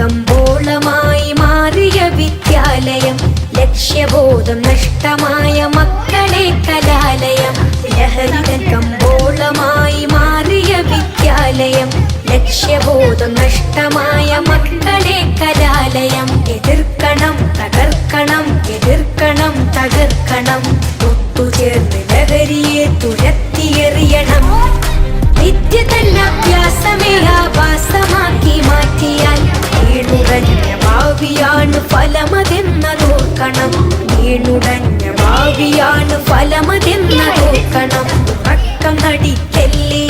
കമ്പോളമായി മാറിയ വിദ്യാലയം ലക്ഷ്യബോധം നഷ്ടമായ മക്കളെ കലാലയം. ലഹരിതൻ കമ്പോളമായി മാറിയ വിദ്യാലയം ലക്ഷ്യബോധം നഷ്ടമായ മക്കളെ കലാലയം. എതിർക്കണം തകർക്കണം എതിർക്കണം തകർക്കണം. ഒത്തുചേർന്ന് ലഹരിയെ തുരത്തിയെറിയണം ഭാവിയാണ് ഫലമതെന്നതോർക്കണം വീണുടഞ്ഞ ഭാവിയാണ് ഫലമതെന്നതോർക്കണം ഉറക്കം നടിക്കല്ലേ?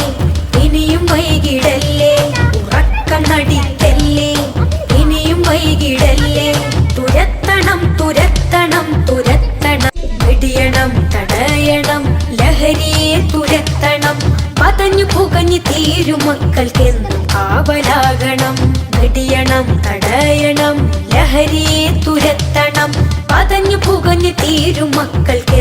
ഇനിയും വൈകിടല്ലേ? ഉറക്കം നടിക്കല്ലേ? ഇനിയും വൈകിടല്ലേ? തുരത്തണം തുരത്തണം തുരത്തണം. വെടിയണം തടയണം ലഹരിയെ തുരത്തണം. പതഞ്ഞു പുകഞ്ഞു തീരും മക്കൾക്കെന്നും കാവലാകണം? വെടിയണം തടയണം തുരത്തണം പതഞ്ഞു പുകഞ്ഞു തീരും കാവലാകണം